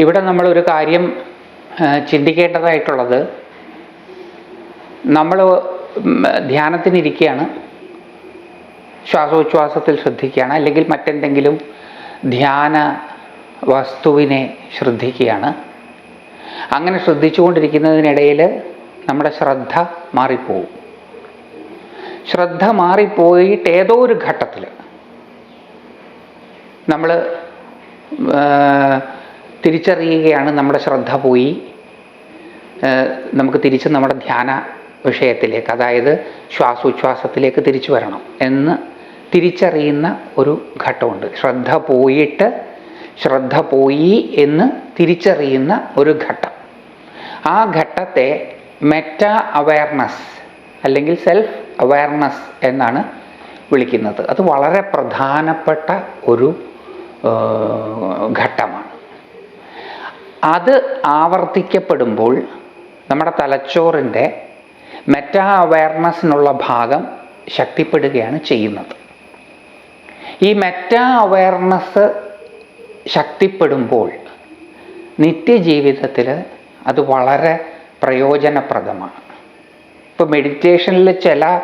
ഇവിടെ നമ്മൾ ഒരു കാര്യം ചിന്തിക്കേണ്ടതായിട്ടുള്ളത് നമ്മൾ ധ്യാനത്തിനിരിക്കുകയാണ് ശ്വാസോച്ഛ്വാസത്തിൽ ശ്രദ്ധിക്കുകയാണ് അല്ലെങ്കിൽ മറ്റെന്തെങ്കിലും ധ്യാന വസ്തുവിനെ ശ്രദ്ധിക്കുകയാണ്. അങ്ങനെ ശ്രദ്ധിച്ചുകൊണ്ടിരിക്കുന്നതിനിടയിൽ നമ്മുടെ ശ്രദ്ധ മാറിപ്പോവും. ശ്രദ്ധ മാറിപ്പോയിട്ട് ഏതോ ഒരു ഘട്ടത്തിൽ നമ്മൾ തിരിച്ചറിയുകയാണ് നമ്മുടെ ശ്രദ്ധ പോയി. നമുക്ക് തിരിച്ച് നമ്മുടെ ധ്യാന വിഷയത്തിലേക്ക് അതായത് ശ്വാസോച്ഛ്വാസത്തിലേക്ക് തിരിച്ചു വരണം എന്ന് തിരിച്ചറിയുന്ന ഒരു ഘട്ടമുണ്ട്. ശ്രദ്ധ പോയിട്ട് ശ്രദ്ധ പോയി എന്ന് തിരിച്ചറിയുന്ന ഒരു ഘട്ടം. ആ ഘട്ടത്തെ മെറ്റ അവയർനെസ് അല്ലെങ്കിൽ സെൽഫ് അവയർനെസ് എന്നാണ് വിളിക്കുന്നത്. അത് വളരെ പ്രധാനപ്പെട്ട ഒരു ഘട്ടമാണ്. അത് ആവർത്തിക്കപ്പെടുമ്പോൾ നമ്മുടെ തലച്ചോറിന്റെ മെറ്റാ അവയർനെസ്സിനുള്ള ഭാഗം ശക്തിപ്പെടുകയാണ് ചെയ്യുന്നത്. ഈ മെറ്റാ അവയർനെസ് ശക്തിപ്പെടുമ്പോൾ നിത്യജീവിതത്തിൽ അത് വളരെ പ്രയോജനപ്രദമാണ്. ഇപ്പോൾ മെഡിറ്റേഷനിൽ ചില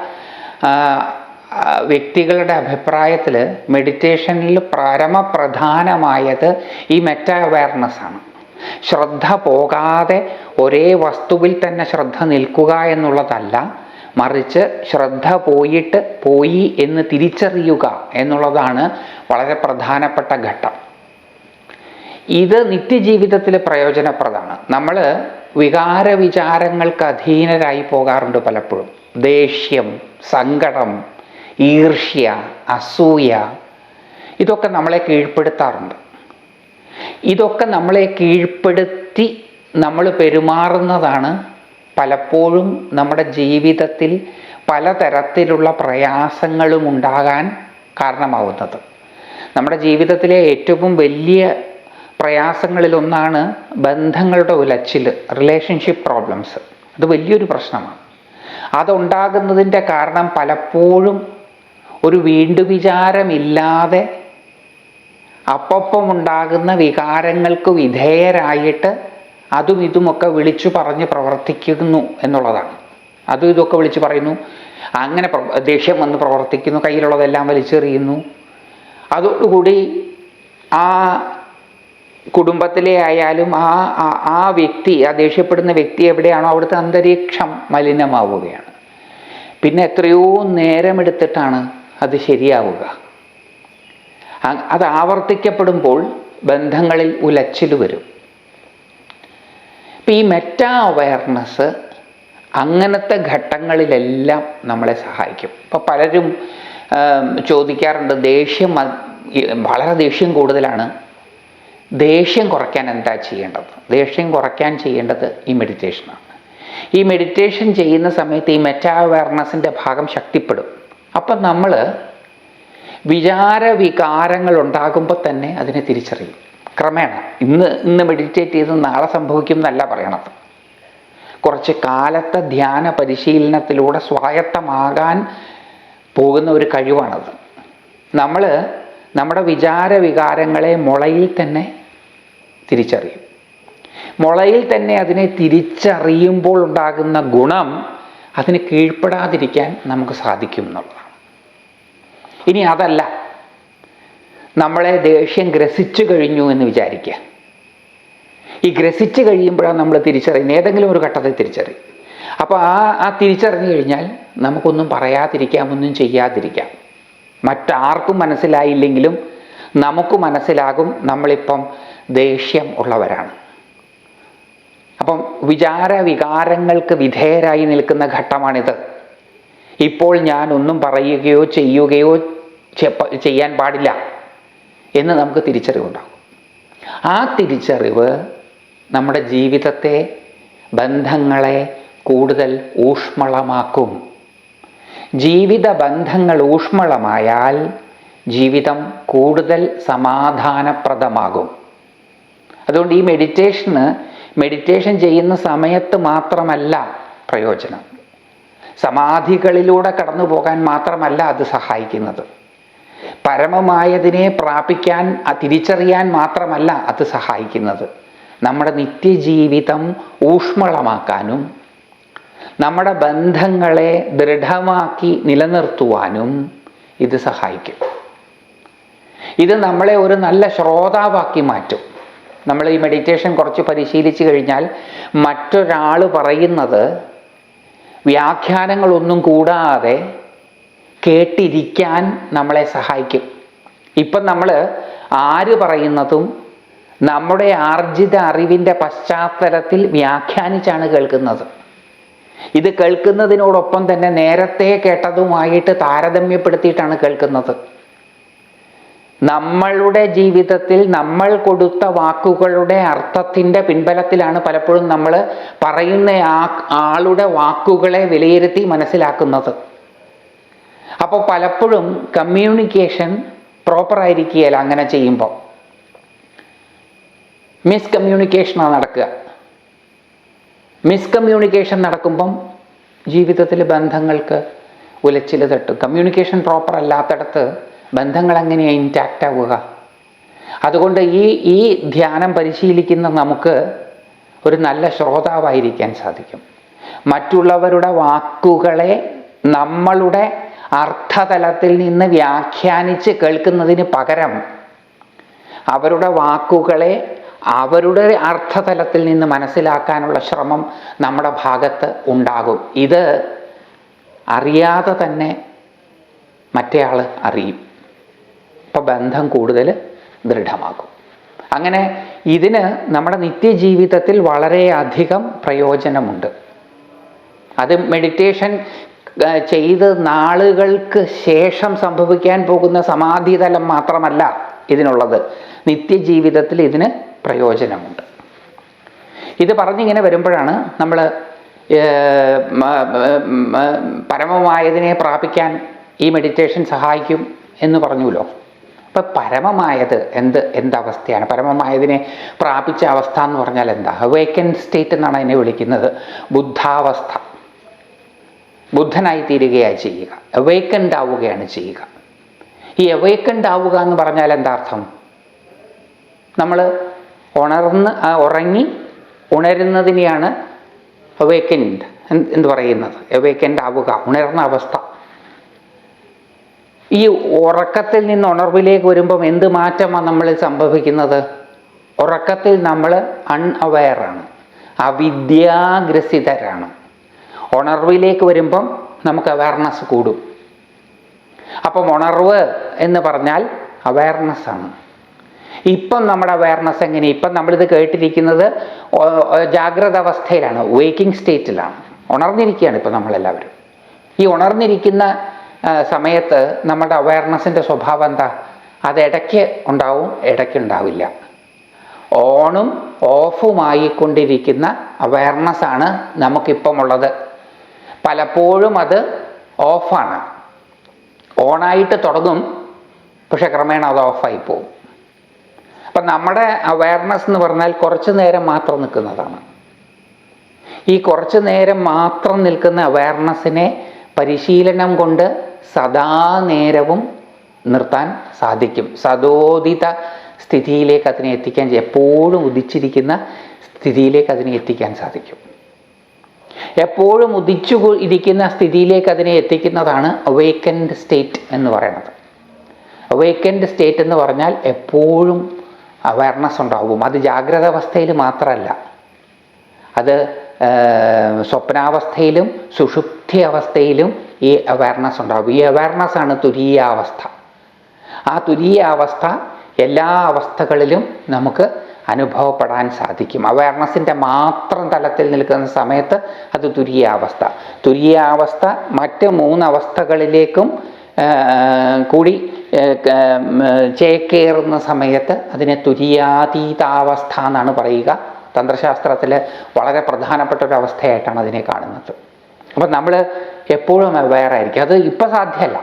വ്യക്തികളുടെ അഭിപ്രായത്തിൽ മെഡിറ്റേഷനിൽ പരമപ്രധാനമായത് ഈ മെറ്റാ അവയർനെസ് ആണ്. ശ്രദ്ധ പോകാതെ ഒരേ വസ്തുവിൽ തന്നെ ശ്രദ്ധ നിൽക്കുക എന്നുള്ളതല്ല മറിച്ച് ശ്രദ്ധ പോയിട്ട് പോയി എന്ന് തിരിച്ചറിയുക എന്നുള്ളതാണ് വളരെ പ്രധാനപ്പെട്ട ഘട്ടം. ഇത് നിത്യജീവിതത്തിൽ പ്രയോജനപ്രദമാണ്. നമ്മൾ വികാര വിചാരങ്ങൾക്ക് അധീനരായി പോകാറുണ്ട് പലപ്പോഴും. ദേഷ്യം സങ്കടം ഈർഷ്യ അസൂയ ഇതൊക്കെ നമ്മളെ കീഴ്പ്പെടുത്താറുണ്ട്. ഇതൊക്കെ നമ്മളെ കീഴ്പ്പെടുത്തി നമ്മൾ പെരുമാറുന്നതാണ് പലപ്പോഴും നമ്മുടെ ജീവിതത്തിൽ പലതരത്തിലുള്ള പ്രയാസങ്ങളും ഉണ്ടാകാൻ കാരണമാവുന്നത്. നമ്മുടെ ജീവിതത്തിലെ ഏറ്റവും വലിയ പ്രയാസങ്ങളിലൊന്നാണ് ബന്ധങ്ങളുടെ ഉലച്ചിൽ റിലേഷൻഷിപ്പ് പ്രോബ്ലംസ് അത് വലിയൊരു പ്രശ്നമാണ്. അതുണ്ടാകുന്നതിന്റെ കാരണം പലപ്പോഴും ഒരു വീണ്ടുവിചാരമില്ലാതെ അപ്പം ഉണ്ടാകുന്ന വികാരങ്ങൾക്ക് വിധേയരായിട്ട് അതും ഇതുമൊക്കെ വിളിച്ചു പറഞ്ഞ് പ്രവർത്തിക്കുന്നു എന്നുള്ളതാണ്. അതും ഇതൊക്കെ വിളിച്ചു പറയുന്നു. അങ്ങനെ ദേഷ്യം വന്ന് പ്രവർത്തിക്കുന്നു. കയ്യിലുള്ളതെല്ലാം വലിച്ചെറിയുന്നു. അതോടുകൂടി ആ കുടുംബത്തിലെ ആയാലും ആ ആ- വ്യക്തി ആ ദേഷ്യപ്പെടുന്ന വ്യക്തി എവിടെയാണോ അവിടുത്തെ അന്തരീക്ഷം മലിനമാവുകയാണ്. പിന്നെ എത്രയോ നേരമെടുത്തിട്ടാണ് അത് ശരിയാവുക. അത് ആവർത്തിക്കപ്പെടുമ്പോൾ ബന്ധങ്ങളിൽ ഉലച്ചിൽ വരും. ഇപ്പം ഈ മെറ്റാ അവയർനെസ് അങ്ങനത്തെ ഘട്ടങ്ങളിലെല്ലാം നമ്മളെ സഹായിക്കും. ഇപ്പം പലരും ചോദിക്കാറുണ്ട് ദേഷ്യം വളരെ ദേഷ്യം കൂടുതലാണ്. ദേഷ്യം കുറയ്ക്കാൻ എന്താ ചെയ്യേണ്ടത്? ദേഷ്യം കുറയ്ക്കാൻ ചെയ്യേണ്ടത് ഈ മെഡിറ്റേഷനാണ് ഈ മെഡിറ്റേഷൻ ചെയ്യുന്ന സമയത്ത് ഈ മെറ്റാ അവയർനെസ്സിന്റെ ഭാഗം ശക്തിപ്പെടും. അപ്പം നമ്മൾ വിചാര വികാരങ്ങൾ ഉണ്ടാകുമ്പോൾ തന്നെ അതിനെ തിരിച്ചറിയും. ക്രമേണ ഇന്ന് ഇന്ന് മെഡിറ്റേറ്റ് ചെയ്ത് നാളെ സംഭവിക്കും എന്നല്ല പറയണത്. കുറച്ച് കാലത്തെ ധ്യാന പരിശീലനത്തിലൂടെ സ്വായത്തമാകാൻ പോകുന്ന ഒരു കഴിവാണത്. നമ്മൾ നമ്മുടെ വിചാര വികാരങ്ങളെ മുളയിൽ തന്നെ തിരിച്ചറിയും. മുളയിൽ തന്നെ അതിനെ തിരിച്ചറിയുമ്പോൾ ഉണ്ടാകുന്ന ഗുണം അതിന് കീഴ്പ്പെടാതിരിക്കാൻ നമുക്ക് സാധിക്കും എന്നുള്ളതാണ്. ഇനി അതല്ല. നമ്മളെ ദേഷ്യം ഗ്രസിച്ചു കഴിഞ്ഞു എന്ന് വിചാരിക്കുക. ഈ ഗ്രസിച്ചു കഴിയുമ്പോഴാണ് നമ്മൾ തിരിച്ചറിയുന്നത്. ഏതെങ്കിലും ഒരു ഘട്ടത്തിൽ തിരിച്ചറിയും. അപ്പോൾ ആ ആ തിരിച്ചറിഞ്ഞു കഴിഞ്ഞാൽ നമുക്കൊന്നും പറയാതിരിക്കാം ഒന്നും ചെയ്യാതിരിക്കാം. മറ്റാർക്കും മനസ്സിലായില്ലെങ്കിലും നമുക്ക് മനസ്സിലാകും നമ്മളിപ്പം ദേഷ്യം ഉള്ളവരാണ്. അപ്പം വിചാര വികാരങ്ങൾക്ക് വിധേയരായി നിൽക്കുന്ന ഘട്ടമാണിത്. ഇപ്പോൾ ഞാൻ ഒന്നും പറയുകയോ ചെയ്യുകയോ ചെയ്യാൻ പാടില്ല എന്ന് നമുക്ക് തിരിച്ചറിവുണ്ടാകും. ആ തിരിച്ചറിവ് നമ്മുടെ ജീവിതത്തെ ബന്ധങ്ങളെ കൂടുതൽ ഊഷ്മളമാക്കും. ജീവിത ബന്ധങ്ങൾ ഊഷ്മളമായാൽ ജീവിതം കൂടുതൽ സമാധാനപ്രദമാകും. അതുകൊണ്ട് ഈ മെഡിറ്റേഷന് മെഡിറ്റേഷൻ ചെയ്യുന്ന സമയത്ത് മാത്രമല്ല പ്രയോജനം. സമാധികളിലൂടെ കടന്നു പോകാൻ മാത്രമല്ല അത് സഹായിക്കുന്നത്. പരമമായതിനെ പ്രാപിക്കാൻ തിരിച്ചറിയാൻ മാത്രമല്ല അത് സഹായിക്കുന്നത്. നമ്മുടെ നിത്യജീവിതം ഊഷ്മളമാക്കാനും നമ്മുടെ ബന്ധങ്ങളെ ദൃഢമാക്കി നിലനിർത്തുവാനും ഇത് സഹായിക്കും. ഇത് നമ്മളെ ഒരു നല്ല ശ്രോതാവാക്കി മാറ്റും. നമ്മൾ ഈ മെഡിറ്റേഷൻ കുറച്ച് പരിശീലിച്ചു കഴിഞ്ഞാൽ മറ്റൊരാൾ പറയുന്നത് വ്യാഖ്യാനങ്ങളൊന്നും കൂടാതെ കേട്ടിരിക്കാൻ നമ്മളെ സഹായിക്കും. ഇപ്പം നമ്മൾ ആര് പറയുന്നതും നമ്മുടെ ആർജിത അറിവിന്റെ പശ്ചാത്തലത്തിൽ വ്യാഖ്യാനിച്ചാണ് കേൾക്കുന്നത്. ഇത് കേൾക്കുന്നതിനോടൊപ്പം തന്നെ നേരത്തെ കേട്ടതുമായിട്ട് താരതമ്യപ്പെടുത്തിയിട്ടാണ് കേൾക്കുന്നത്. നമ്മളുടെ ജീവിതത്തിൽ നമ്മൾ കൊടുത്ത വാക്കുകളുടെ അർത്ഥത്തിന്റെ പിൻബലത്തിലാണ് പലപ്പോഴും നമ്മൾ പറയുന്ന ആ ആളുടെ വാക്കുകളെ വിലയിരുത്തി മനസ്സിലാക്കുന്നത്. അപ്പോൾ പലപ്പോഴും കമ്മ്യൂണിക്കേഷൻ പ്രോപ്പർ ആയിരിക്കുകയല്ല അങ്ങനെ ചെയ്യുമ്പോൾ മിസ്കമ്മ്യൂണിക്കേഷനാണ് നടക്കുക. മിസ്കമ്മ്യൂണിക്കേഷൻ നടക്കുമ്പം ജീവിതത്തിൽ ബന്ധങ്ങൾക്ക് ഉലച്ചിൽ തട്ടും. കമ്മ്യൂണിക്കേഷൻ പ്രോപ്പർ അല്ലാത്തടത്ത് ബന്ധങ്ങൾ എങ്ങനെയാണ് ഇന്റാക്റ്റ് ആവുക? അതുകൊണ്ട് ഈ ഈ ധ്യാനം പരിശീലിക്കുന്ന നമുക്ക് ഒരു നല്ല ശ്രോതാവായിരിക്കാൻ സാധിക്കും. മറ്റുള്ളവരുടെ വാക്കുകളെ നമ്മളുടെ അർത്ഥതലത്തിൽ നിന്ന് വ്യാഖ്യാനിച്ച് കേൾക്കുന്നതിന് പകരം അവരുടെ വാക്കുകളെ അവരുടെ അർത്ഥതലത്തിൽ നിന്ന് മനസ്സിലാക്കാനുള്ള ശ്രമം നമ്മുടെ ഭാഗത്ത് ഉണ്ടാകും. ഇത് അറിയാതെ തന്നെ മറ്റേയാൾ അറിയും. അപ്പോൾ ബന്ധം കൂടുതൽ ദൃഢമാകും. അങ്ങനെ ഇതിന് നമ്മുടെ നിത്യജീവിതത്തിൽ വളരെയധികം പ്രയോജനമുണ്ട്. അത് മെഡിറ്റേഷൻ ചെയ്ത് നാളുകൾക്ക് ശേഷം സംഭവിക്കാൻ പോകുന്ന സമാധിതലം മാത്രമല്ല ഇതിനുള്ളത്. നിത്യജീവിതത്തിൽ ഇതിന് പ്രയോജനമുണ്ട്. ഇത് പറഞ്ഞിങ്ങനെ വരുമ്പോഴാണ് നമ്മൾ പരമമായതിനെ പ്രാപിക്കാൻ ഈ മെഡിറ്റേഷൻ സഹായിക്കും എന്ന് പറഞ്ഞുല്ലോ അപ്പം പരമമായത് എന്ത് എന്തവസ്ഥയാണ് പരമമായതിനെ പ്രാപിച്ച അവസ്ഥ എന്ന് പറഞ്ഞാൽ എന്താ? അവേക്കൻ സ്റ്റേറ്റ് എന്നാണ് അതിനെ വിളിക്കുന്നത്. ബുദ്ധാവസ്ഥ. ബുദ്ധനായി തീരുകയാണ് ചെയ്യുക. അവേക്കൻഡ് ആവുകയാണ് ചെയ്യുക. ഈ അവേക്കൻഡ് ആവുക എന്ന് പറഞ്ഞാൽ എന്താ അർത്ഥം നമ്മൾ ഉണർന്ന് ഉറങ്ങി ഉണരുന്നതിനെയാണ് അവേക്കൻഡ് എന്ന് പറയുന്നത്. അവേക്കൻഡ് ആവുക ഉണർന്ന അവസ്ഥ. ഈ ഉറക്കത്തിൽ നിന്ന് ഉണർവിലേക്ക് വരുമ്പം എന്ത് മാറ്റമാണ് നമ്മൾ സംഭവിക്കുന്നത്? ഉറക്കത്തിൽ നമ്മൾ അൺഅവയറാണ് അവിദ്യാഗ്രസിതരാണ്. ഉണർവിലേക്ക് വരുമ്പം നമുക്ക് അവയർനെസ് കൂടും. അപ്പം ഉണർവ് എന്ന് പറഞ്ഞാൽ അവയർനെസ് ആണ്. ഇപ്പം നമ്മുടെ അവയർനെസ് എങ്ങനെ? ഇപ്പം നമ്മളിത് കേട്ടിരിക്കുന്നത് ജാഗ്രത അവസ്ഥയിലാണ് വേക്കിംഗ് സ്റ്റേറ്റിലാണ് ഉണർന്നിരിക്കുകയാണ് ഇപ്പം നമ്മളെല്ലാവരും. ഈ ഉണർന്നിരിക്കുന്ന സമയത്ത് നമ്മുടെ അവയർനെസ്സിന്റെ സ്വഭാവം എന്താ? അത് ഇടയ്ക്ക് ഉണ്ടാവും ഇടയ്ക്ക് ഉണ്ടാവില്ല. ഓണും ഓഫുമായിക്കൊണ്ടിരിക്കുന്ന അവയർനെസ്സാണ് നമുക്കിപ്പം ഉള്ളത്. പലപ്പോഴും അത് ഓഫാണ്. ഓണായിട്ട് തുടങ്ങും പക്ഷെ ക്രമേണ അത് ഓഫായി പോകും. അപ്പം നമ്മുടെ അവയർനെസ് എന്ന് പറഞ്ഞാൽ കുറച്ച് നേരം മാത്രം നിൽക്കുന്നതാണ്. ഈ കുറച്ച് നേരം മാത്രം നിൽക്കുന്ന അവയർനെസ്സിനെ പരിശീലനം കൊണ്ട് സദാ നേരവും നിർത്താൻ സാധിക്കും. സദോദിത സ്ഥിതിയിലേക്ക് അതിനെ എത്തിക്കാൻ എപ്പോഴും ഉദിച്ചിരിക്കുന്ന സ്ഥിതിയിലേക്ക് അതിനെ എത്തിക്കാൻ സാധിക്കും. എപ്പോഴും ഉദിച്ചു ഇരിക്കുന്ന സ്ഥിതിയിലേക്ക് അതിനെ എത്തിക്കുന്നതാണ് അവേക്കൻഡ് സ്റ്റേറ്റ് എന്ന് പറയുന്നത്. അവേക്കൻഡ് സ്റ്റേറ്റ് എന്ന് പറഞ്ഞാൽ എപ്പോഴും അവയർനെസ് ഉണ്ടാവും അത് ജാഗ്രത അവസ്ഥയിൽ മാത്രമല്ല. അത് സ്വപ്നാവസ്ഥയിലും സുഷുപ്തി അവസ്ഥയിലും ഈ അവയർനെസ് ഉണ്ടാവും ഈ അവയർനെസ് ആണ് തുരീയാവസ്ഥ ആ തുരീയാവസ്ഥ എല്ലാ അവസ്ഥകളിലും നമുക്ക് അനുഭവപ്പെടാൻ സാധിക്കും. അവയർനെസ്സിന്റെ മാത്രം തലത്തിൽ നിൽക്കുന്ന സമയത്ത് അത് തുര്യാവസ്ഥ തുര്യാവസ്ഥ മറ്റ് മൂന്നവസ്ഥകളിലേക്കും കൂടി ചേക്കേറുന്ന സമയത്ത് അതിനെ തുര്യാതീതാവസ്ഥ എന്നാണ് പറയുക. തന്ത്രശാസ്ത്രത്തിൽ വളരെ പ്രധാനപ്പെട്ട ഒരു അവസ്ഥയായിട്ടാണ് അതിനെ കാണുന്നത്. അപ്പം നമ്മൾ എപ്പോഴും അവെയർ ആയിരിക്കും. അത് ഇപ്പം സാധ്യമല്ല.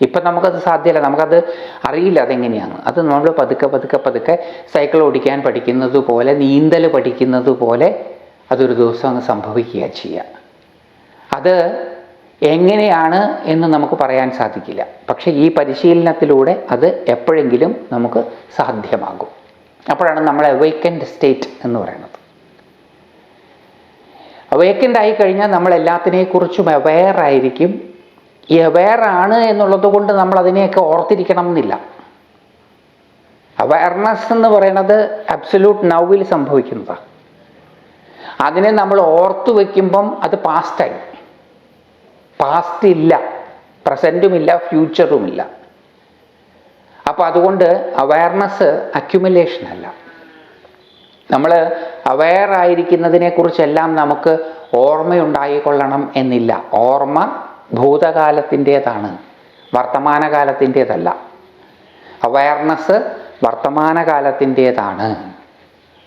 ഇപ്പം നമുക്കത് സാധ്യമല്ല നമുക്കത് അറിയില്ല അതെങ്ങനെയാണ്. അത് നമ്മൾ പതുക്കെ പതുക്കെ പതുക്കെ സൈക്കിൾ ഓടിക്കാൻ പഠിക്കുന്നത് പോലെ നീന്തൽ പഠിക്കുന്നത് പോലെ അതൊരു ദിവസം അങ്ങ് സംഭവിക്കുക ചെയ്യുക അത് എങ്ങനെയാണ് എന്ന് നമുക്ക് പറയാൻ സാധിക്കില്ല. പക്ഷേ ഈ പരിശീലനത്തിലൂടെ അത് എപ്പോഴെങ്കിലും നമുക്ക് സാധ്യമാകും. അപ്പോഴാണ് നമ്മൾ അവേക്കൻഡ് സ്റ്റേറ്റ് എന്ന് പറയുന്നത്. അവേക്കൻഡ് ആയി കഴിഞ്ഞാൽ നമ്മൾ എല്ലാത്തിനെക്കുറിച്ചും അവെയർ ആയിരിക്കും ആണ് എന്നുള്ളത് കൊണ്ട് നമ്മൾ അതിനെയൊക്കെ ഓർത്തിരിക്കണം എന്നില്ല. അവയർനെസ് എന്ന് പറയുന്നത് അബ്സല്യൂട്ട് നൗവിൽ സംഭവിക്കുന്നതാണ് അതിനെ നമ്മൾ ഓർത്തു വയ്ക്കുമ്പം അത് പാസ്റ്റായി പാസ്റ്റ് ഇല്ല. പ്രസന്റുമില്ല ഫ്യൂച്ചറുമില്ല അപ്പോൾ അതുകൊണ്ട് അവയർനെസ് അക്യുമുലേഷൻ അല്ല. നമ്മൾ അവയർ ആയിരിക്കുന്നതിനെക്കുറിച്ചെല്ലാം നമുക്ക് ഓർമ്മയുണ്ടായിക്കൊള്ളണം എന്നില്ല. ഓർമ്മ ഭൂതകാലത്തിന്റേതാണ് വർത്തമാനകാലത്തിന്റേതല്ല. അവയർനെസ് വർത്തമാനകാലത്തിന്റേതാണ്.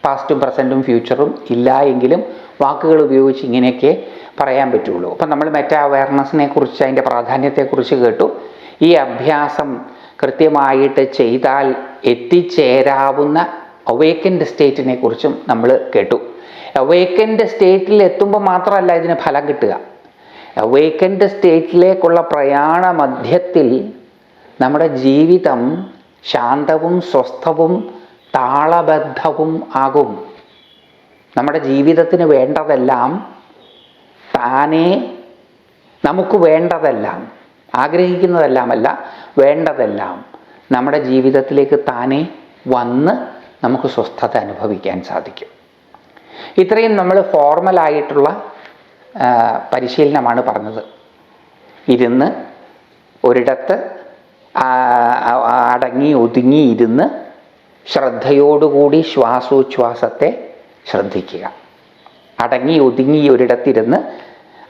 പാസ്റ്റും പ്രസന്റും ഫ്യൂച്ചറും ഇല്ല എങ്കിലും വാക്കുകൾ ഉപയോഗിച്ച് ഇങ്ങനെയൊക്കെ പറയാൻ പറ്റുള്ളൂ. അപ്പം നമ്മൾ മെറ്റ അവയർനെസ്സിനെ കുറിച്ച് അതിന്റെ പ്രാധാന്യത്തെക്കുറിച്ച് കേട്ടു. ഈ അഭ്യാസം കൃത്യമായിട്ട് ചെയ്താൽ എത്തിച്ചേരാവുന്ന അവേക്കൻഡ് സ്റ്റേറ്റിനെ കുറിച്ചും നമ്മൾ കേട്ടു. അവേക്കൻഡ് സ്റ്റേറ്റിൽ എത്തുമ്പോൾ മാത്രമല്ല ഇതിന് ഫലം കിട്ടുക. അവേക്കൻഡ് സ്റ്റേറ്റിലേക്കുള്ള പ്രയാണ മധ്യത്തിൽ നമ്മുടെ ജീവിതം ശാന്തവും സ്വസ്ഥവും താളബദ്ധവും ആകും. നമ്മുടെ ജീവിതത്തിന് വേണ്ടതെല്ലാം താനേ നമുക്ക് വേണ്ടതെല്ലാം ആഗ്രഹിക്കുന്നതെല്ലാമല്ല വേണ്ടതെല്ലാം നമ്മുടെ ജീവിതത്തിലേക്ക് താനെ വന്ന് നമുക്ക് സ്വസ്ഥത അനുഭവിക്കാൻ സാധിക്കും. ഇത്രയും നമ്മൾ ഫോർമലായിട്ടുള്ള പരിശീലനമാണ് പറഞ്ഞത്. ഇരുന്ന് ഒരിടത്ത് അടങ്ങി ഒതുങ്ങി ഇരുന്ന് ശ്രദ്ധയോടുകൂടി ശ്വാസോച്ഛ്വാസത്തെ ശ്രദ്ധിക്കുക. അടങ്ങി ഒതുങ്ങി ഒരിടത്തിരുന്ന്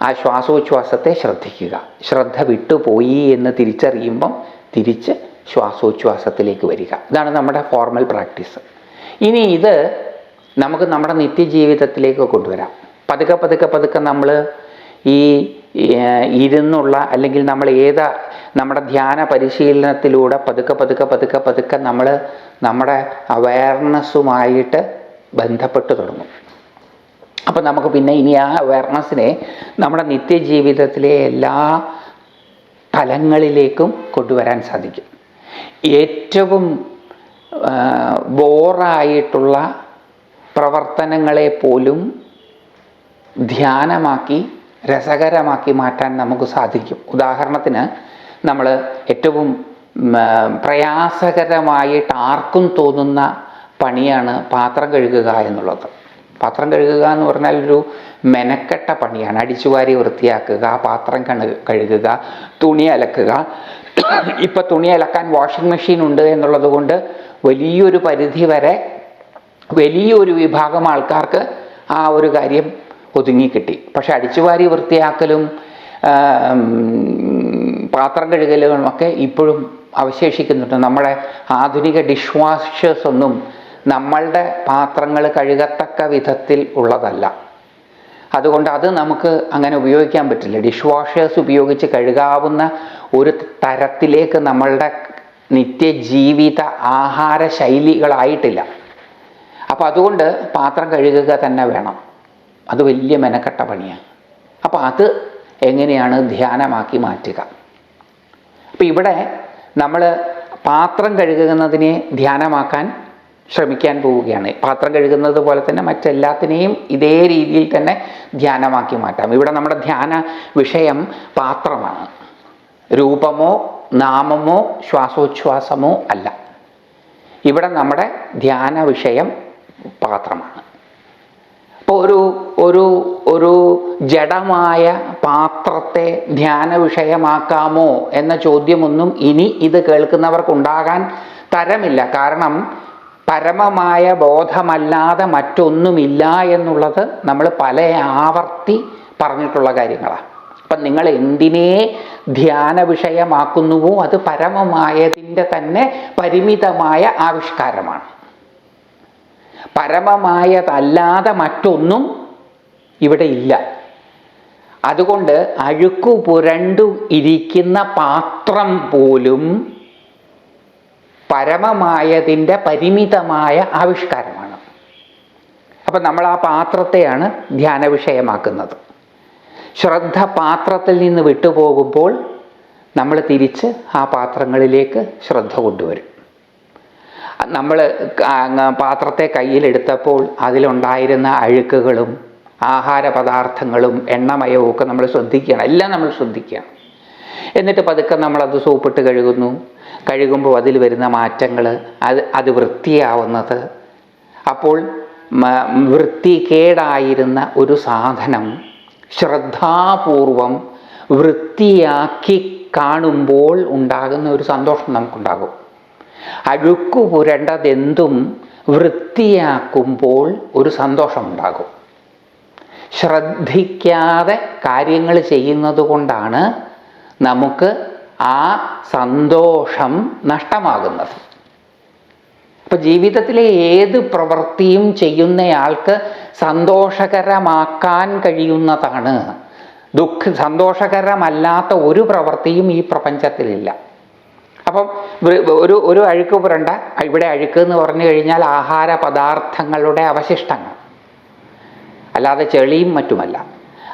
ആ ശ്വാസോച്ഛ്വാസത്തെ ശ്രദ്ധിക്കുക. ശ്രദ്ധ വിട്ടുപോയി എന്ന് തിരിച്ചറിയുമ്പം തിരിച്ച് ശ്വാസോച്ഛ്വാസത്തിലേക്ക് വരിക. ഇതാണ് നമ്മുടെ ഫോർമൽ പ്രാക്ടീസ് ഇനി ഇത് നമുക്ക് നമ്മുടെ നിത്യജീവിതത്തിലേക്ക് കൊണ്ടുവരാം. പതുക്കെ പതുക്കെ പതുക്കെ നമ്മൾ ഈ ഇരുന്നുള്ള അല്ലെങ്കിൽ നമ്മൾ ഏതാ നമ്മുടെ ധ്യാന പരിശീലനത്തിലൂടെ പതുക്കെ പതുക്കെ പതുക്കെ പതുക്കെ നമ്മൾ നമ്മുടെ അവയർനെസ്സുമായിട്ട് ബന്ധപ്പെട്ട് തുടങ്ങും. അപ്പം നമുക്ക് പിന്നെ ഇനി ആ അവയർനെസ്സിനെ നമ്മുടെ നിത്യജീവിതത്തിലെ എല്ലാ തലങ്ങളിലേക്കും കൊണ്ടുവരാൻ സാധിക്കും. ഏറ്റവും ബോറായിട്ടുള്ള പ്രവർത്തനങ്ങളെ പോലും ധ്യാനമാക്കി രസകരമാക്കി മാറ്റാൻ നമുക്ക് സാധിക്കും. ഉദാഹരണത്തിന് നമ്മൾ ഏറ്റവും പ്രയാസകരമായിട്ട് ആർക്കും തോന്നുന്ന പണിയാണ് പാത്രം കഴുകുക എന്നുള്ളത്. പാത്രം കഴുകുക എന്ന് പറഞ്ഞാൽ ഒരു മെനക്കെട്ട പണിയാണ്. അടിച്ചുവാരി വൃത്തിയാക്കുക പാത്രം കണു കഴുകുക തുണി അലക്കുക. ഇപ്പം തുണി അലക്കാൻ വാഷിംഗ് മെഷീൻ ഉണ്ട് എന്നുള്ളത് കൊണ്ട് വലിയൊരു പരിധി വരെ വലിയൊരു വിഭാഗം ആൾക്കാർക്ക് ആ ഒരു കാര്യം ഒതുങ്ങിക്കിട്ടി പക്ഷെ അടിച്ചുവാരി വൃത്തിയാക്കലും പാത്രം കഴുകലുകളും ഒക്കെ ഇപ്പോഴും അവശേഷിക്കുന്നുണ്ട്. നമ്മുടെ ആധുനിക ഡിഷ് വാഷേഴ്സ് ഒന്നും നമ്മളുടെ പാത്രങ്ങൾ കഴുകത്തക്ക വിധത്തിൽ ഉള്ളതല്ല. അതുകൊണ്ട് അത് നമുക്ക് അങ്ങനെ ഉപയോഗിക്കാൻ പറ്റില്ല. ഡിഷ് വാഷേഴ്സ് ഉപയോഗിച്ച് കഴുകാവുന്ന ഒരു തരത്തിലേക്ക് നമ്മളുടെ നിത്യജീവിത ആഹാര ശൈലികളായിട്ടില്ല. അപ്പോൾ അതുകൊണ്ട് പാത്രം കഴുകുക തന്നെ വേണം. അത് വലിയ മെനക്കെട്ട പണിയാണ്. അപ്പോൾ അത് എങ്ങനെയാണ് ധ്യാനമാക്കി മാറ്റുക? അപ്പോൾ ഇവിടെ നമ്മൾ പാത്രം കഴുകുന്നതിനെ ധ്യാനമാക്കാൻ ശ്രമിക്കാൻ പോവുകയാണ്. പാത്രം കഴുകുന്നത് പോലെ തന്നെ മറ്റെല്ലാത്തിനെയും ഇതേ രീതിയിൽ തന്നെ ധ്യാനമാക്കി മാറ്റാം. ഇവിടെ നമ്മുടെ ധ്യാന വിഷയം പാത്രമാണ്. രൂപമോ നാമമോ ശ്വാസോച്ഛ്വാസമോ അല്ല. ഇവിടെ നമ്മുടെ ധ്യാന വിഷയം പാത്രമാണ്. ഒരു ഒരു ഒരു ജഡമായ പാത്രത്തെ ധ്യാന വിഷയമാക്കാമോ എന്ന ചോദ്യമൊന്നും ഇനി ഇത് കേൾക്കുന്നവർക്കുണ്ടാകാൻ തരമില്ല. കാരണം പരമമായ ബോധമല്ലാതെ മറ്റൊന്നുമില്ല എന്നുള്ളത് നമ്മൾ പല ആവർത്തി പറഞ്ഞിട്ടുള്ള കാര്യങ്ങളാണ് അപ്പം നിങ്ങൾ എന്തിനെ ധ്യാന വിഷയമാക്കുന്നുവോ അത് പരമമായതിന്റെ തന്നെ പരിമിതമായ ആവിഷ്കാരമാണ്. പരമമായതല്ലാതെ മറ്റൊന്നും ഇവിടെ ഇല്ല. അതുകൊണ്ട് അഴുക്കു പുരണ്ടു ഇരിക്കുന്ന പാത്രം പോലും പരമമായതിന്റെ പരിമിതമായ ആവിഷ്കാരമാണ്. അപ്പം നമ്മൾ ആ പാത്രത്തെയാണ് ധ്യാന വിഷയമാക്കുന്നത് ശ്രദ്ധ പാത്രത്തിൽ നിന്ന് വിട്ടുപോകുമ്പോൾ നമ്മൾ തിരിച്ച് ആ പാത്രങ്ങളിലേക്ക് ശ്രദ്ധ കൊണ്ടുവരും. നമ്മൾ പാത്രത്തെ കയ്യിലെടുത്തപ്പോൾ അതിലുണ്ടായിരുന്ന അഴുക്കുകളും ആഹാര പദാർത്ഥങ്ങളും എണ്ണമയവും ഒക്കെ നമ്മൾ ശ്രദ്ധിക്കുകയാണ്. എല്ലാം നമ്മൾ ശ്രദ്ധിക്കുകയാണ്. എന്നിട്ട് പതുക്കെ നമ്മളത് സോപ്പിട്ട് കഴുകുന്നു. കഴുകുമ്പോൾ അതിൽ വരുന്ന മാറ്റങ്ങൾ അത് അത് വൃത്തിയാവുന്നത്. അപ്പോൾ വൃത്തികേടായിരുന്ന ഒരു സാധനം ശ്രദ്ധാപൂർവം വൃത്തിയാക്കി കാണുമ്പോൾ ഉണ്ടാകുന്ന ഒരു സന്തോഷം നമുക്കുണ്ടാകും. അഴുക്കു പുരണ്ടതെന്തും വൃത്തിയാക്കുമ്പോൾ ഒരു സന്തോഷമുണ്ടാകും. ശ്രദ്ധിക്കാതെ കാര്യങ്ങൾ ചെയ്യുന്നത് കൊണ്ടാണ് നമുക്ക് ആ സന്തോഷം നഷ്ടമാകുന്നത്. അപ്പം ജീവിതത്തിലെ ഏത് പ്രവൃത്തിയും ചെയ്യുന്നയാൾക്ക് സന്തോഷകരമാക്കാൻ കഴിയുന്നതാണ്. ദുഃഖ സന്തോഷകരമല്ലാത്ത ഒരു പ്രവൃത്തിയും ഈ പ്രപഞ്ചത്തിലില്ല. അപ്പം ഒരു ഒരു അഴുക്ക് പുരണ്ട ഇവിടെ അഴുക്ക് എന്ന് പറഞ്ഞു കഴിഞ്ഞാൽ ആഹാര പദാർത്ഥങ്ങളുടെ അവശിഷ്ടങ്ങൾ. അല്ലാതെ ചെളിയും മറ്റുമല്ല.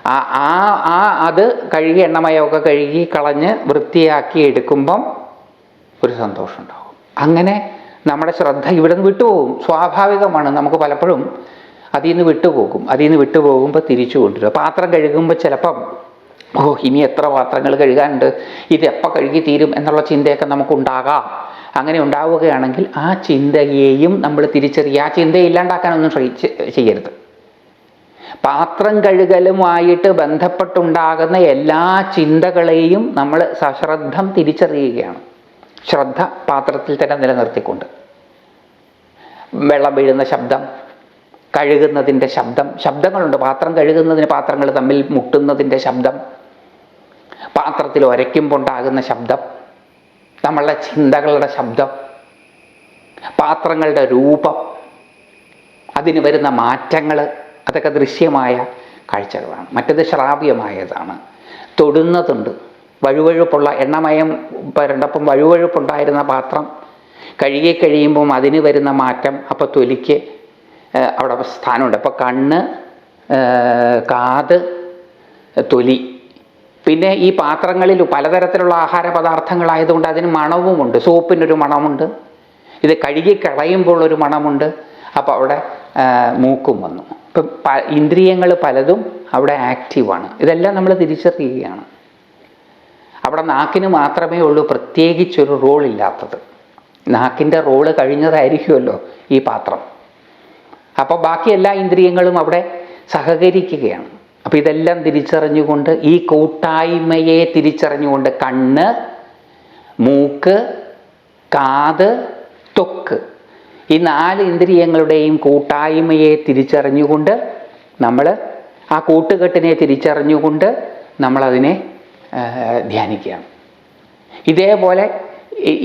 ആ ആ ആ അത് കഴുകി എണ്ണമയമൊക്കെ കഴുകി കളഞ്ഞ് വൃത്തിയാക്കി എടുക്കുമ്പം ഒരു സന്തോഷം ഉണ്ടാകും. അങ്ങനെ നമ്മുടെ ശ്രദ്ധ ഇവിടെ നിന്ന് വിട്ടുപോകും. സ്വാഭാവികമാണ്. നമുക്ക് പലപ്പോഴും അതിൽ നിന്ന് വിട്ടുപോകും. അതിൽ നിന്ന് വിട്ടുപോകുമ്പോൾ തിരിച്ചു കൊണ്ടുവരും. പാത്രം കഴുകുമ്പോൾ ചിലപ്പം ഓ ഇനി എത്ര പാത്രങ്ങൾ കഴുകാനുണ്ട്? ഇത് എപ്പോൾ കഴുകി തീരും എന്നുള്ള ചിന്തയൊക്കെ നമുക്കുണ്ടാകാം. അങ്ങനെ ഉണ്ടാവുകയാണെങ്കിൽ ആ ചിന്തയെയും നമ്മൾ തിരിച്ചറിയുക ആ ചിന്തയെ ഇല്ലാണ്ടാക്കാനൊന്നും ചെയ്യരുത്. പാത്രം കഴുകലുമായിട്ട് ബന്ധപ്പെട്ടുണ്ടാകുന്ന എല്ലാ ചിന്തകളെയും നമ്മൾ സശ്രദ്ധം തിരിച്ചറിയുകയാണ്. ശ്രദ്ധ പാത്രത്തിൽ തന്നെ നിലനിർത്തിക്കൊണ്ട്. വെള്ളം വീഴുന്ന ശബ്ദം കഴുകുന്നതിന്റെ ശബ്ദം ശബ്ദങ്ങളുണ്ട്. പാത്രം കഴുകുന്നതിന് പാത്രങ്ങൾ തമ്മിൽ മുട്ടുന്നതിന്റെ ശബ്ദം പാത്രത്തിൽ ഉരയ്ക്കുമ്പോൾ ഉണ്ടാകുന്ന ശബ്ദം നമ്മളുടെ ചിന്തകളുടെ ശബ്ദം പാത്രങ്ങളുടെ രൂപം അതിന് വരുന്ന മാറ്റങ്ങൾ അതൊക്കെ ദൃശ്യമായ കാഴ്ചകളാണ്. മറ്റത് ശ്രാവ്യമായതാണ്. തൊടുന്നതുണ്ട്. വഴുവഴുപ്പുള്ള എണ്ണമയം പരണ്ടപ്പം വഴുവഴുപ്പുണ്ടായിരുന്ന പാത്രം കഴുകി കഴിയുമ്പം അതിന് വരുന്ന മാറ്റം അപ്പോൾ തൊലിക്ക് അവിടെ സ്ഥാനമുണ്ട്. അപ്പോൾ കണ്ണ് കാത് തൊലി പിന്നെ ഈ പാത്രങ്ങളിൽ പലതരത്തിലുള്ള ആഹാര പദാർത്ഥങ്ങളായതുകൊണ്ട് അതിന് മണവുമുണ്ട്. സോപ്പിനൊരു മണമുണ്ട്. ഇത് കഴുകി കളയുമ്പോൾ ഒരു മണമുണ്ട്. അപ്പോൾ അവിടെ മൂക്കും വന്നു. ഇപ്പം ഇന്ദ്രിയങ്ങൾ പലതും അവിടെ ആക്റ്റീവാണ്. ഇതെല്ലാം നമ്മൾ തിരിച്ചറിയുകയാണ്. അവിടെ നാക്കിന് മാത്രമേ ഉള്ളൂ പ്രത്യേകിച്ചൊരു റോൾ ഇല്ലാത്തത്. നാക്കിന്റെ റോൾ കഴിഞ്ഞതായിരിക്കുമല്ലോ ഈ പാത്രം. അപ്പോൾ ബാക്കി എല്ലാ ഇന്ദ്രിയങ്ങളും അവിടെ സഹകരിക്കുകയാണ്. അപ്പോൾ ഇതെല്ലാം തിരിച്ചറിഞ്ഞുകൊണ്ട് ഈ കൂട്ടായ്മയെ തിരിച്ചറിഞ്ഞുകൊണ്ട് കണ്ണ് മൂക്ക് കാത് തൊക്ക് ഈ നാല് ഇന്ദ്രിയങ്ങളുടെയും കൂട്ടായ്മയെ തിരിച്ചറിഞ്ഞുകൊണ്ട് നമ്മൾ ആ കൂട്ടുകെട്ടിനെ തിരിച്ചറിഞ്ഞുകൊണ്ട് നമ്മളതിനെ ആ, ധ്യാനിക്കുകയാണ്. ഇതേപോലെ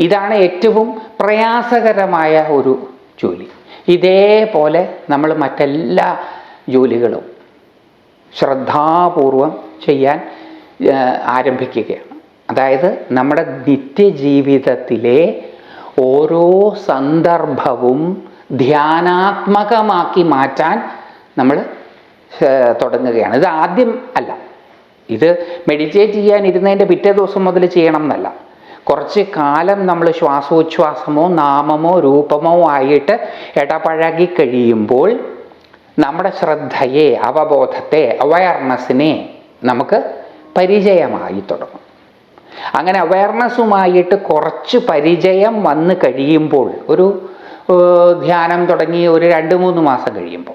ഇതാണ് ഏറ്റവും പ്രയാസകരമായ ഒരു ജോലി. ഇതേപോലെ നമ്മൾ മറ്റെല്ലാ ജോലികളും ശ്രദ്ധാപൂർവം ചെയ്യാൻ ആരംഭിക്കുകയാണ്. അതായത് നമ്മുടെ നിത്യജീവിതത്തിലെ ഓരോ സന്ദർഭവും ധ്യാനാത്മകമാക്കി മാറ്റാൻ നമ്മൾ തുടങ്ങുകയാണ്. ഇത് ആദ്യം അല്ല. ഇത് മെഡിറ്റേറ്റ് ചെയ്യാൻ ഇരുന്നതിന്റെ പിറ്റേ ദിവസം മുതൽ ചെയ്യണം എന്നല്ല. കുറച്ച് കാലം നമ്മൾ ശ്വാസോച്ഛ്വാസമോ നാമമോ രൂപമോ ആയിട്ട് ഇടപഴകി കഴിയുമ്പോൾ നമ്മുടെ ശ്രദ്ധയെ അവബോധത്തെ അവയർനെസ്സിനെ നമുക്ക് പരിചയമായി തുടങ്ങും. അങ്ങനെ അവയർനെസ്സുമായിട്ട് കുറച്ച് പരിചയം വന്ന് കഴിയുമ്പോൾ ഒരു ധ്യാനം തുടങ്ങി ഒരു രണ്ട് മൂന്ന് മാസം കഴിയുമ്പോൾ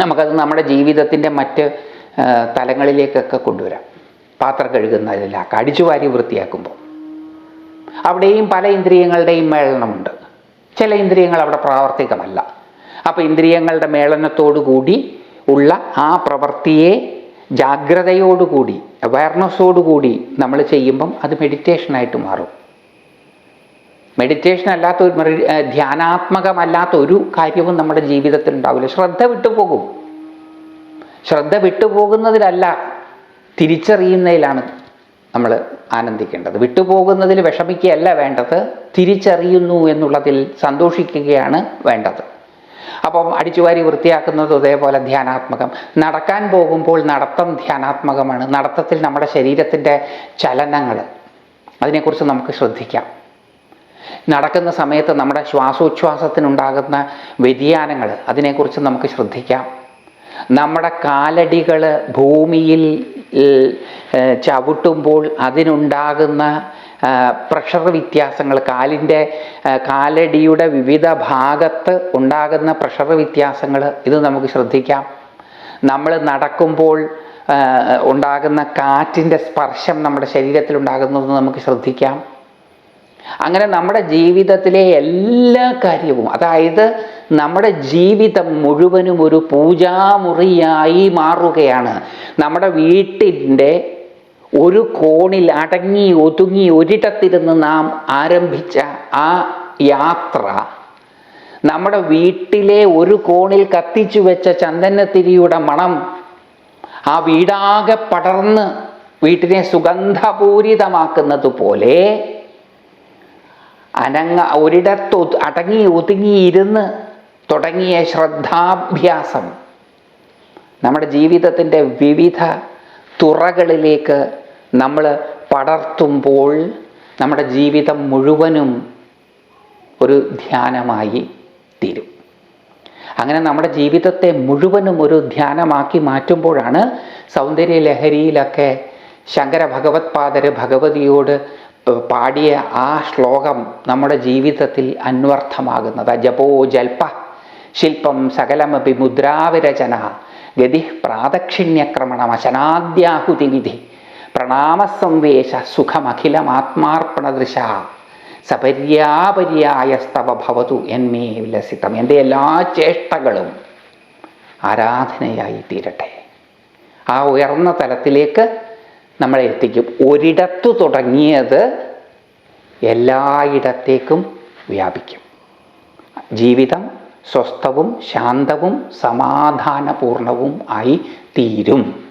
നമുക്കത് നമ്മുടെ ജീവിതത്തിന്റെ മറ്റ് തലങ്ങളിലേക്കൊക്കെ കൊണ്ടുവരാം. പാത്രം കഴുകുന്നതിലാക്കുക അടിച്ചു വാരി വൃത്തിയാക്കുമ്പോൾ. അവിടെയും പല ഇന്ദ്രിയങ്ങളുടെയും മേളനമുണ്ട്. ചില ഇന്ദ്രിയങ്ങൾ അവിടെ പ്രാവർത്തികമല്ല. അപ്പോൾ ഇന്ദ്രിയങ്ങളുടെ മേളനത്തോടു കൂടി ഉള്ള ആ പ്രവൃത്തിയെ ജാഗ്രതയോടുകൂടി അവയർനെസ്സോടുകൂടി നമ്മൾ ചെയ്യുമ്പം അത് മെഡിറ്റേഷനായിട്ട് മാറും. മെഡിറ്റേഷൻ അല്ലാത്ത ഒരു ധ്യാനാത്മകമല്ലാത്ത ഒരു കാര്യവും നമ്മുടെ ജീവിതത്തിൽ ഉണ്ടാവില്ല. ശ്രദ്ധ വിട്ടുപോകും. ശ്രദ്ധ വിട്ടുപോകുന്നതിലല്ല തിരിച്ചറിയുന്നതിലാണ് നമ്മൾ ആനന്ദിക്കേണ്ടത്. വിട്ടുപോകുന്നതിൽ വിഷമിക്കുകയല്ല വേണ്ടത് തിരിച്ചറിയുന്നു എന്നുള്ളതിൽ സന്തോഷിക്കുകയാണ് വേണ്ടത്. അപ്പം അടിച്ചുവാരി വൃത്തിയാക്കുന്നത് അതേപോലെ ധ്യാനാത്മകം. നടക്കാൻ പോകുമ്പോൾ നടത്തം ധ്യാനാത്മകമാണ്. നടത്തത്തിൽ നമ്മുടെ ശരീരത്തിന്റെ ചലനങ്ങൾ അതിനെക്കുറിച്ച് നമുക്ക് ശ്രദ്ധിക്കാം. നടക്കുന്ന സമയത്ത് നമ്മുടെ ശ്വാസോച്ഛ്വാസത്തിനുണ്ടാകുന്ന വ്യതിയാനങ്ങൾ അതിനെക്കുറിച്ച് നമുക്ക് ശ്രദ്ധിക്കാം. നമ്മുടെ കാലടികൾ ഭൂമിയിൽ ചവിട്ടുമ്പോൾ അതിനുണ്ടാകുന്ന പ്രഷർ വ്യത്യാസങ്ങൾ കാലിന്റെ കാലടിയുടെ വിവിധ ഭാഗത്ത് ഉണ്ടാകുന്ന പ്രഷർ വ്യത്യാസങ്ങൾ ഇത് നമുക്ക് ശ്രദ്ധിക്കാം. നമ്മൾ നടക്കുമ്പോൾ ഉണ്ടാകുന്ന കാറ്റിന്റെ സ്പർശം നമ്മുടെ ശരീരത്തിൽ ഉണ്ടാകുന്നത് നമുക്ക് ശ്രദ്ധിക്കാം. അങ്ങനെ നമ്മുടെ ജീവിതത്തിലെ എല്ലാ കാര്യവും അതായത് നമ്മുടെ ജീവിതം മുഴുവനും ഒരു പൂജാമുറിയായി മാറുകയാണ്. നമ്മുടെ വീട്ടിന്റെ ഒരു കോണിൽ അടങ്ങി ഒതുങ്ങി ഒരിടത്തിരുന്ന് നാം ആരംഭിച്ച ആ യാത്ര നമ്മുടെ വീട്ടിലെ ഒരു കോണിൽ കത്തിച്ചു വെച്ച ചന്ദനത്തിരിയുടെ മണം ആ വീടാകെ പടർന്ന് വീട്ടിനെ സുഗന്ധപൂരിതമാക്കുന്നത് പോലെ അനങ്ങ ഒരിടത്ത് അടങ്ങി ഒതുങ്ങിയിരുന്ന് തുടങ്ങിയ ശ്രദ്ധാഭ്യാസം നമ്മുടെ ജീവിതത്തിന്റെ വിവിധ തുറകളിലേക്ക് നമ്മൾ പടർത്തുമ്പോൾ നമ്മുടെ ജീവിതം മുഴുവനും ഒരു ധ്യാനമായി തീരും. അങ്ങനെ നമ്മുടെ ജീവിതത്തെ മുഴുവനും ഒരു ധ്യാനമാക്കി മാറ്റുമ്പോഴാണ് സൗന്ദര്യ ലഹരിയിലൊക്കെ ശങ്കര ഭഗവത്പാദർ ഭഗവതിയോട് പാടിയ ആ ശ്ലോകം നമ്മുടെ ജീവിതത്തിൽ അന്വർത്ഥമാകുന്നത്. ജപോ ജൽപ ശില്പം സകലമപി മുദ്രാവിരചന. ഗതി പ്രാദക്ഷിണ്യക്രമണം അശനാദ്യാഹുതി വിധി പ്രണാമസംവേശ സുഖമഖിലമാത്മാർപ്പണദൃശ. സപര്യാപര്യായസ്തവ ഭവതു എന്മേ വിലസിതം. എന്റെ എല്ലാ ചേഷ്ടകളും ആരാധനയായി തീരട്ടെ ആ ഉയർന്ന തലത്തിലേക്ക് നമ്മളെ എത്തിക്കും. ഒരിടത്തു തുടങ്ങിയത് എല്ലായിടത്തേക്കും വ്യാപിക്കും. ജീവിതം സ്വസ്ഥവും ശാന്തവും സമാധാനപൂർണവും ആയി തീരും.